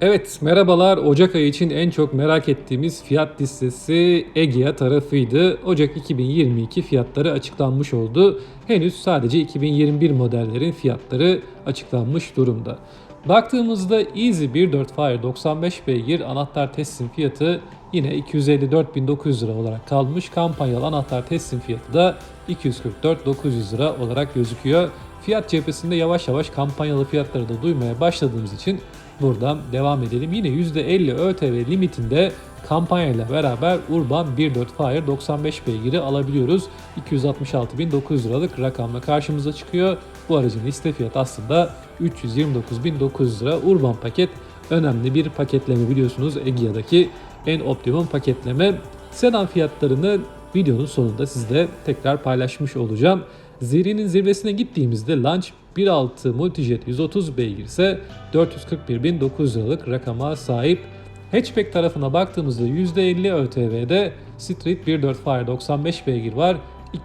Evet, merhabalar. Ocak ayı için en çok merak ettiğimiz fiyat listesi Egea tarafıydı. Ocak 2022 fiyatları açıklanmış oldu. Henüz sadece 2021 modellerin fiyatları açıklanmış durumda. Baktığımızda Easy 1.4 Fire 95 beygir anahtar teslim fiyatı yine 254.900 lira olarak kalmış. Kampanyalı anahtar teslim fiyatı da 244.900 lira olarak gözüküyor. Fiyat cephesinde yavaş yavaş kampanyalı fiyatları da duymaya başladığımız için buradan devam edelim. Yine %50 ÖTV limitinde kampanyayla beraber Urban 1.4 Fire 95 beygiri alabiliyoruz. 266.900 liralık rakamla karşımıza çıkıyor. Bu aracın liste fiyatı aslında 329.900 lira. Urban paket önemli bir paketleme biliyorsunuz Egea'daki en optimum paketleme. Sedan fiyatlarını videonun sonunda sizle tekrar paylaşmış olacağım. Zirinin zirvesine gittiğimizde Launch 1.6 Multijet 130 beygir ise 441.900 liralık rakama sahip. Hatchback tarafına baktığımızda %50 ÖTV'de Street 1.4 Fire 95 beygir var.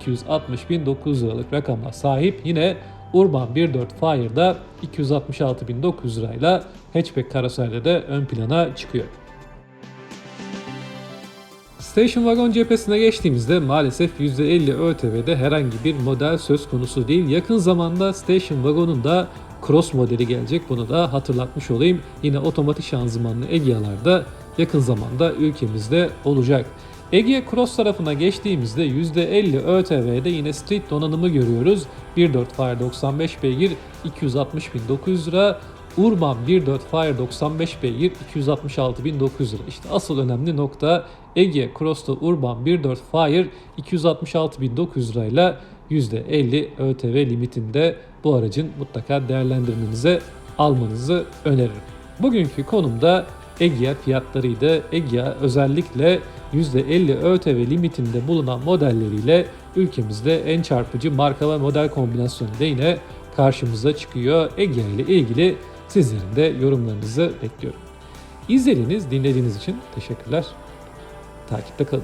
260.900 liralık rakama sahip. Yine Urban 1.4 Fire'da 266.900 lirayla hatchback karoserde de ön plana çıkıyor. Station Wagon cephesine geçtiğimizde maalesef %50 ÖTV'de herhangi bir model söz konusu değil. Yakın zamanda Station Wagon'un da Cross modeli gelecek. Bunu da hatırlatmış olayım. Yine otomatik şanzımanlı Egea'larda yakın zamanda ülkemizde olacak. Egea Cross tarafına geçtiğimizde %50 ÖTV'de yine street donanımı görüyoruz. 1.4 Fire 95 beygir 260.900 lira. Urban 1.4 Fire 95 beygir 266.900 lira. İşte asıl önemli nokta Egea Cross'ta Urban 1.4 Fire 266.900 lirayla %50 ÖTV limitinde bu aracın mutlaka değerlendirmenize almanızı öneririm. Bugünkü konumda Egea fiyatlarıydı. Egea özellikle %50 ÖTV limitinde bulunan modelleriyle ülkemizde en çarpıcı marka ve model kombinasyonuyla yine karşımıza çıkıyor. Egea ile ilgili sizlerin de yorumlarınızı bekliyorum. İzlediğiniz, dinlediğiniz için teşekkürler. Takipte kalın.